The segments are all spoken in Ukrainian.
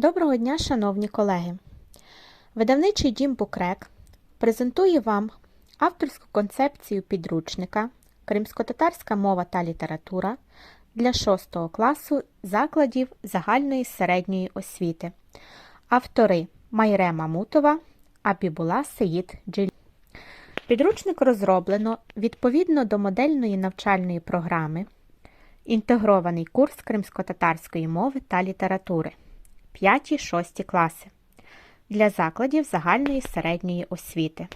Доброго дня, шановні колеги! Видавничий дім Букрек презентує вам авторську концепцію підручника Кримськотатарська мова та література для 6 класу закладів загальної середньої освіти. Автори Майре Мамутова, Абібула Сеїд Джилі. Підручник розроблено відповідно до модельної навчальної програми Інтегрований курс кримськотатарської мови та літератури 5-6 класи для закладів загальної середньої освіти.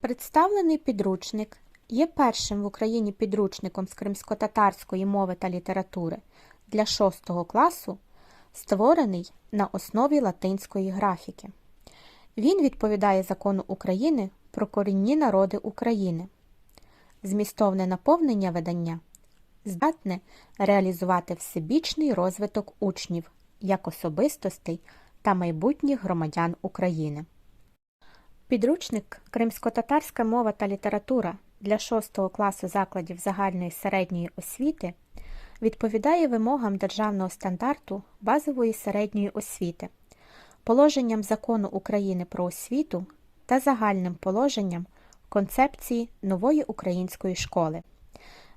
Представлений підручник є першим в Україні підручником з кримськотатарської мови та літератури для 6 класу, створений на основі латинської графіки. Він відповідає закону України про корінні народи України. Змістовне наповнення видання здатне реалізувати всебічний розвиток учнів як особистостей та майбутніх громадян України. Підручник Кримськотатарська мова та література для 6 класу закладів загальної середньої освіти відповідає вимогам державного стандарту базової середньої освіти, положенням закону України про освіту та загальним положенням концепції нової української школи.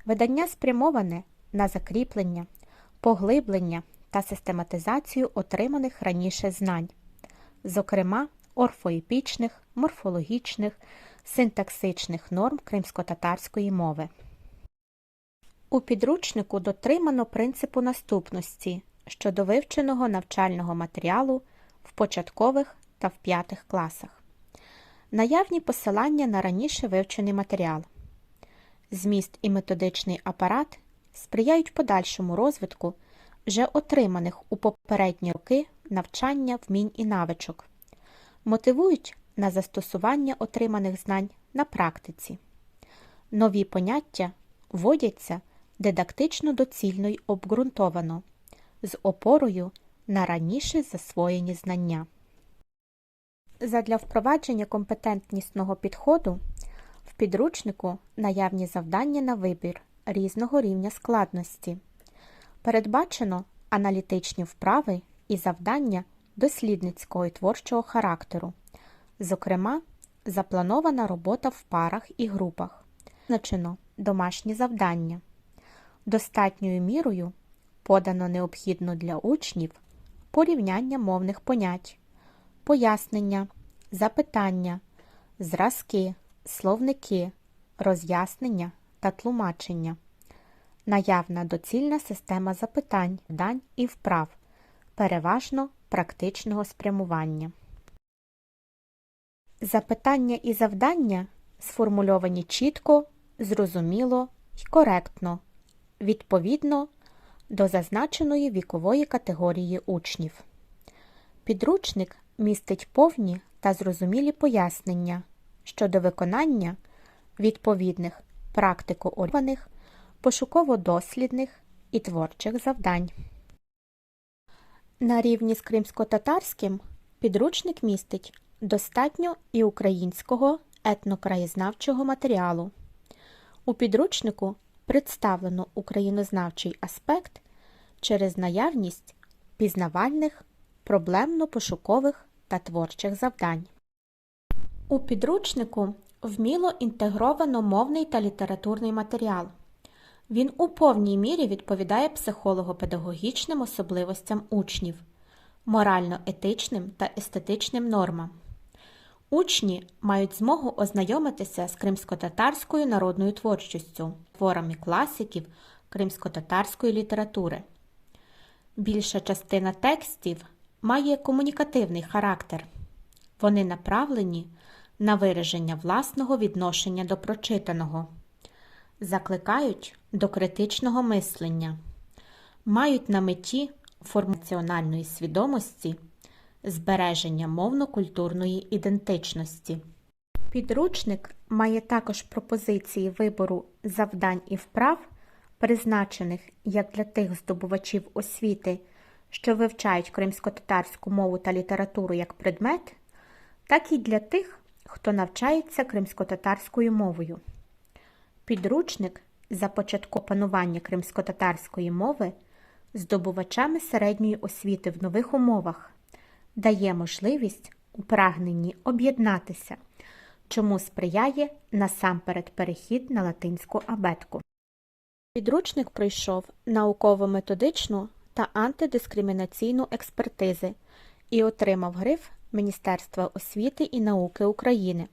Видання спрямоване на закріплення, поглиблення та систематизацію отриманих раніше знань, зокрема орфоепічних, морфологічних, синтаксичних норм кримськотатарської мови. У підручнику дотримано принципу наступності щодо вивченого навчального матеріалу в початкових та в п'ятих класах. Наявні посилання на раніше вивчений матеріал. Зміст і методичний апарат сприяють подальшому розвитку вже отриманих у попередні роки навчання вмінь і навичок, мотивують на застосування отриманих знань на практиці. Нові поняття вводяться дидактично доцільно й обґрунтовано, з опорою на раніше засвоєні знання. Задля впровадження компетентнісного підходу в підручнику наявні завдання на вибір різного рівня складності. Передбачено аналітичні вправи і завдання дослідницького і творчого характеру, зокрема, запланована робота в парах і групах, визначено домашні завдання. Достатньою мірою подано необхідно для учнів порівняння мовних понять, пояснення, запитання, зразки, словники, роз'яснення та тлумачення наявна доцільна система запитань, дань і вправ, переважно практичного спрямування. Запитання і завдання сформульовані чітко, зрозуміло і коректно, відповідно до зазначеної вікової категорії учнів. Підручник містить повні та зрозумілі пояснення щодо виконання відповідних практико-орієнтованих пошуково-дослідних і творчих завдань. На рівні з кримсько-татарським підручник містить достатньо і українського етнокраєзнавчого матеріалу. У підручнику представлено українознавчий аспект через наявність пізнавальних, проблемно-пошукових та творчих завдань. У підручнику вміло інтегровано мовний та літературний матеріал. Він у повній мірі відповідає психолого-педагогічним особливостям учнів, морально-етичним та естетичним нормам. Учні мають змогу ознайомитися з кримсько-татарською народною творчістю, творами класиків кримсько-татарської літератури. Більша частина текстів має комунікативний характер. Вони направлені на вираження власного відношення до прочитаного закликають до критичного мислення, мають на меті формаціональної свідомості, збереження мовно-культурної ідентичності. Підручник має також пропозиції вибору завдань і вправ, призначених як для тих здобувачів освіти, що вивчають кримсько-татарську мову та літературу як предмет, так і для тих, хто навчається кримсько-татарською мовою. Підручник за початку панування кримсько-татарської мови здобувачами середньої освіти в нових умовах, дає можливість у прагненні об'єднатися, чому сприяє насамперед перехід на латинську абетку. Підручник пройшов науково-методичну та антидискримінаційну експертизи і отримав гриф Міністерства освіти і науки України.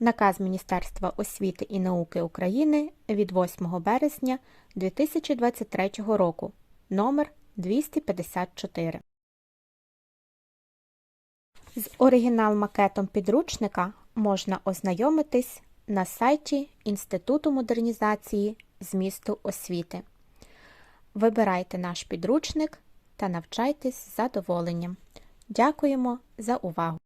Наказ Міністерства освіти і науки України від 8 березня 2023 року номер 254. З оригінал-макетом підручника можна ознайомитись на сайті Інституту модернізації змісту освіти. Вибирайте наш підручник та навчайтесь з задоволенням. Дякуємо за увагу!